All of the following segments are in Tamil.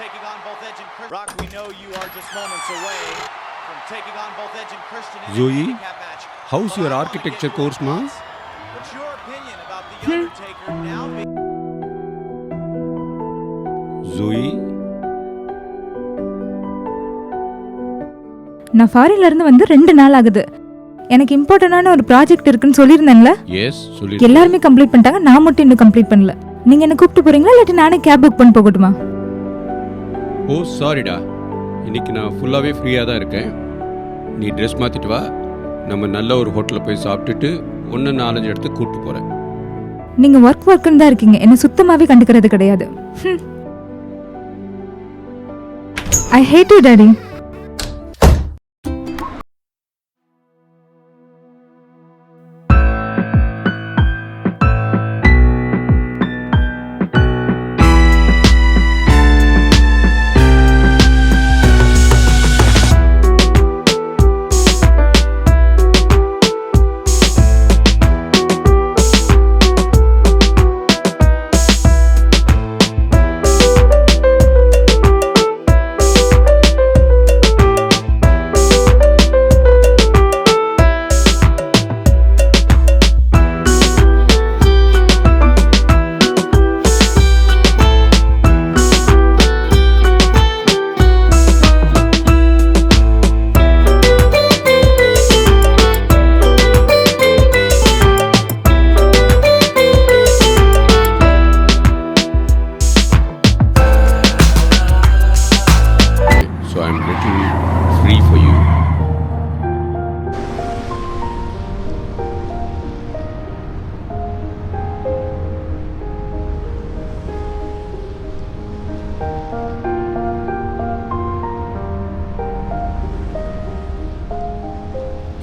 taking on both Edge and Christian. Brock, we know you are just moments away from taking on both Edge and Christian in Zoe, a handicap match. how's But your architecture course, ma? What's your opinion about The Undertaker now being ஜோயி நான் ஃபாரின்ல இருந்து வந்து ரெண்டு நாள் ஆகுது எனக்கு இம்பார்ட்டண்டான ஒரு ப்ராஜெக்ட் இருக்குன்னு சொல்லியிருந்தேன்ல எஸ் சொல்லி எல்லாருமே கம்ப்ளீட் பண்ணிட்டாங்க நான் மட்டும் இன்னும் கம்ப்ளீட் பண்ணல நீங்க என்ன கூப்பிட்டு போறீங்களா இல்லாட்டி நானே கேப் புக் பண்ணி போகட்டுமா ஓ சாரிடா இன்னைக்கு நான் ஃபுல்லாகவே ஃப்ரீயாக தான் இருக்கேன். நீ ட்ரெஸ் மாற்றிட்டு வா. நம்ம நல்ல ஒரு ஹோட்டலில் போய் சாப்பிட்டுட்டு ஒன்று நாலஞ்சு இடத்துக்கு கூப்பிட்டு போகிறேன் நீங்கள் ஒர்க் ஒர்க்குன்னு தான் இருக்கீங்க. என்ன சுத்தமாகவே கண்டுக்கிறது கிடையாது. ஐ ஹேட் யூ டாடி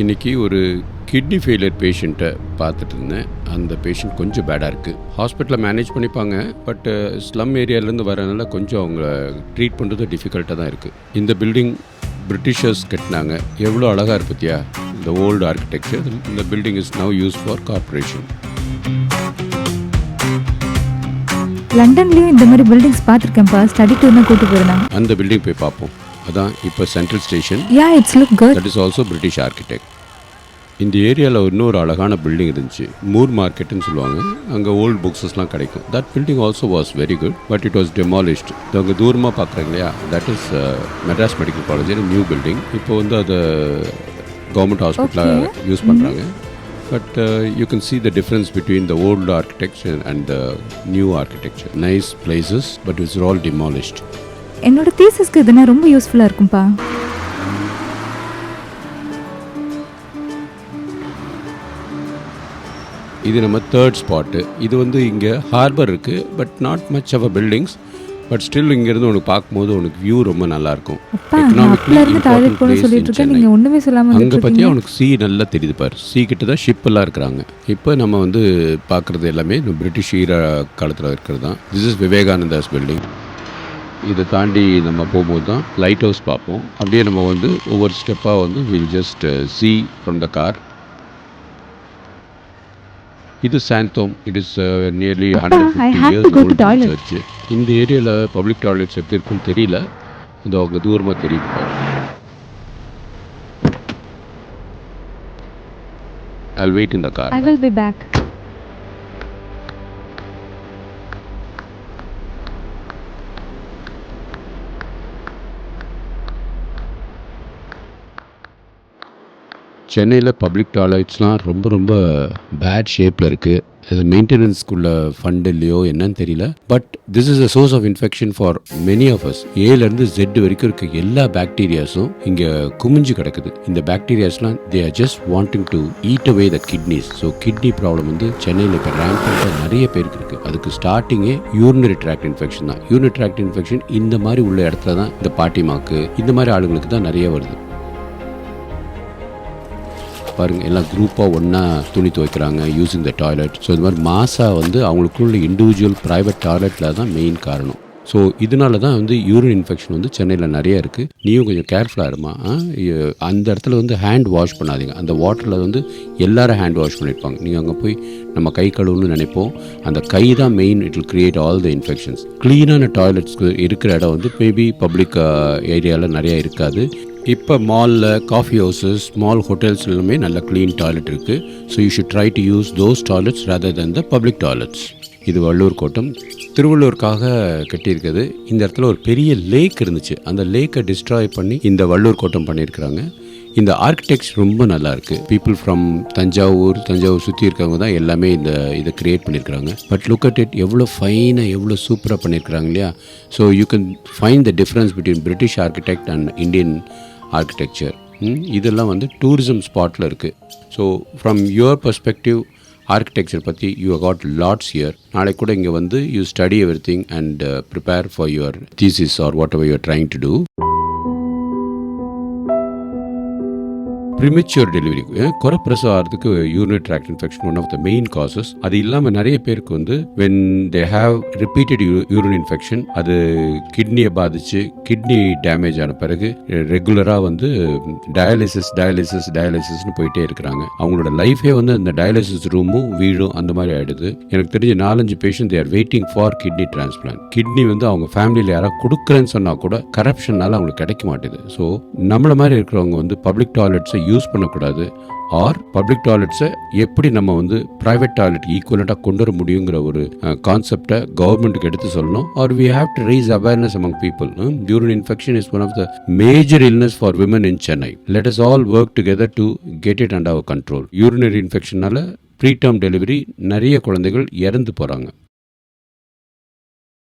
இன்னைக்கு ஒரு கிட்னி ஃபெயிலியர் பேஷண்ட்டை பார்த்துட்டு இருந்தேன் அந்த பேஷண்ட் கொஞ்சம் பேடாக இருக்குது ஹாஸ்பிட்டலில் மேனேஜ் பண்ணிப்பாங்க பட் ஸ்லம் ஏரியாலேருந்து வரனால கொஞ்சம் அவங்க ட்ரீட் பண்ணுறது டிஃபிகல்ட்டாக தான் இருக்குது இந்த பில்டிங் பிரிட்டிஷர்ஸ் கட்டினாங்க. எவ்வளோ அழகாக இருக்கு பத்தியா? இந்த ஓல்டு ஆர்கிடெக்சர் இந்த building is now use for corporation லண்டன்லயும் இந்த மாதிரி பில்டிங்ஸ் பார்த்துருக்கேன்ப்பா. ஸ்டடி டூர்னு கூட்டு போயிருந்தாங்க. அந்த பில்டிங் போய் பார்ப்போம். அதான் இப்போ central station yeah it's look good that is also British architect இந்த ஏரியாவில் இன்னொரு அழகான பில்டிங் இருந்துச்சு. மூர் மார்க்கெட்டுன்னு சொல்லுவாங்க. அங்கே ஓல்டு புக்ஸஸ்லாம் கிடைக்கும். That building also was very good but it was demolished அங்கே தூரமாக பார்க்குறாங்க இல்லையா? That is Madras medical college new building இப்போ வந்து அதை கவர்மெண்ட் ஹாஸ்பிட்டலாக யூஸ் பண்ணுறாங்க but you can see the difference between the old architecture and the new architecture. Nice places but it's all demolished. என்னோட தீசஸ்க்கு இதுனா ரொம்ப யூஸ்ஃபுல்லா இருக்கும்பா. இது நம்ம தேர்ட் ஸ்பாட்டு இது வந்து இங்கே ஹார்பர் இருக்குது but not much of a buildings but still இங்கேருந்து உனக்கு பார்க்கும்போது உனக்கு வியூ ரொம்ப நல்லாயிருக்கும். ஒண்ணுமே சொல்லாம அங்கே இருக்கீங்க. உனக்கு சீ நல்லா தெரியுது பாரு. சீ கிட்ட தான் ஷிப்பெல்லாம் இருக்கிறாங்க. இப்போ நம்ம வந்து பார்க்குறது எல்லாமே பிரிட்டிஷ் ஈர காலத்தில் இருக்கிறது தான். திஸ் இஸ் விவேகானந்தாஸ் பில்டிங் இதை தாண்டி நம்ம போகும்போது தான் லைட் ஹவுஸ் பார்ப்போம் அப்படியே நம்ம வந்து ஒவ்வொரு ஸ்டெப்பாக வந்து will just see from the car இது Santhome it is nearly hundred I. Church இந்த ஏரியாவில் பப்ளிக் டாய்லெட்ஸ் எப்படி இருக்குன்னு தெரியல இது அவங்க தூரமாக தெரியுது பாரு. I'll wait in the car. I will be back சென்னையில் பப்ளிக் டாய்லெட்ஸ்லாம் ரொம்ப ரொம்ப பேட் ஷேப்பில் இருக்குது அது மெயின்டெனன்ஸ்க்குள்ள ஃபண்ட் இல்லையோ என்னன்னு தெரியல. But this is a source of infection for many of us ஏலேருந்து jet வரைக்கும் இருக்க எல்லா பாக்டீரியாஸும் இங்கே குமிஞ்சு கிடக்குது. இந்த பாக்டீரியாஸ்லாம் they are just wanting to eat away the kidneys so kidney problem வந்து சென்னையில் இப்போ ரேங்க் நிறைய பேருக்கு இருக்குது அதுக்கு ஸ்டார்டிங்கே யூரினரி ட்ராக்ட் இன்ஃபெக்ஷன் தான். யூரினரி ட்ராக்ட் இன்ஃபெக்ஷன் இந்த மாதிரி உள்ள இடத்துல தான் இந்த பாட்டிமாக்கு இந்த மாதிரி ஆளுங்களுக்கு தான் நிறைய வருது. பாருங்க எல்லாம் குரூப்பாக ஒன்றா துணி துவைக்கிறாங்க யூஸிங் த டாய்லெட் ஸோ இந்த மாதிரி மாசா வந்து அவங்களுக்குள்ள இண்டிவிஜுவல் ப்ரைவேட் டாய்லெட்டில் தான் மெயின் காரணம். ஸோ இதனால தான் வந்து யூரின் இன்ஃபெக்ஷன் வந்து சென்னையில் நிறைய இருக்குது நீயும் கொஞ்சம் கேர்ஃபுல்லாக இருமா? அந்த இடத்துல வந்து ஹேண்ட் வாஷ் பண்ணாதீங்க. அந்த வாட்டரில் வந்து எல்லோரும் ஹேண்ட் வாஷ் பண்ணியிருப்பாங்க நீங்கள் அங்கே போய் நம்ம கை கழுவுன்னு நினைப்போம். அந்த கை தான் main it will create all the infections க்ளீனான டாய்லெட்ஸ்க்கு இருக்கிற இடம் வந்து மேபி பப்ளிக் ஏரியாவில் நிறைய இருக்காது. இப்போ மாலில் காஃபி ஹவுசஸ் ஸ்மால் ஹோட்டல்ஸ் எல்லாமே நல்ல க்ளீன் டாய்லெட் இருக்குது so you should try to use those toilets rather then the public toilets இது வள்ளூர் கோட்டம். திருவள்ளூருக்காக கட்டியிருக்குது இந்த இடத்துல ஒரு பெரிய லேக் இருந்துச்சு. அந்த லேக்கை டிஸ்ட்ராய் பண்ணி இந்த வள்ளூர் கோட்டம் பண்ணியிருக்கிறாங்க. இந்த ஆர்கிடெக்ட்ஸ் ரொம்ப நல்லா இருக்கு. பீப்புள் ஃப்ரம் தஞ்சாவூர் தஞ்சாவூர் சுற்றி இருக்கவங்க தான் எல்லாமே இந்த இதை கிரியேட் பண்ணியிருக்கிறாங்க. பட் லுக் அட் இட் எவ்வளோ ஃபைனாக எவ்வளோ சூப்பராக பண்ணியிருக்கிறாங்க இல்லையா? So you can find the difference between British architect and Indian architecture இதெல்லாம் வந்து டூரிசம் ஸ்பாட்டில் இருக்குது so from your perspective architecture பற்றி யூ காட் லாட்ஸ் இயர் நாளைக்கு கூட இங்கே வந்து you study everything and prepare for your thesis or whatever you're trying to do premature delivery குறைப்பிரசவம் ஆகிறதுக்கு urinary tract infection one of the main causes அது இல்லாமல் நிறைய பேருக்கு வந்து when they have repeated urine infection அது கிட்னியை பாதிச்சு கிட்னி டேமேஜ் ஆன பிறகு ரெகுலராக வந்து டயாலிசிஸ் டயாலிசிஸ் டயாலிசிஸ்னு போயிட்டே இருக்கிறாங்க. அவங்களோட லைஃபே வந்து அந்த டயாலிசிஸ் ரூமும் வீடும் அந்த மாதிரி ஆயிடுது. எனக்கு தெரிஞ்ச நாலஞ்சு patient they're waiting for kidney transplant kidney வந்து அவங்க ஃபேமிலியில் யாராவது கொடுக்குறேன்னு சொன்னால் கூட கரப்ஷன்னால அவங்களுக்கு கிடைக்க மாட்டேது. ஸோ நம்மள மாதிரி இருக்கிறவங்க வந்து பப்ளிக் டாய்லெட்ஸை யூஸ் பண்ணக்கூடாது. ஆர் பப்ளிக் டாய்லெட்ஸை எப்படி நம்ம வந்து ப்ரைவேட் டாய்லெட் ஈக்குவலண்ட்டாக கொண்டு வர முடியுங்கிற ஒரு கான்செப்டை கவர்மெண்ட்டுக்கு எடுத்து சொல்லணும். Or we have to raise awareness among people urine infection is one of the major illness for women in Chennai let us all work together to get it and our control urinary இன்ஃபெக்ஷனால preterm delivery நிறைய குழந்தைகள் இறந்து போகிறாங்க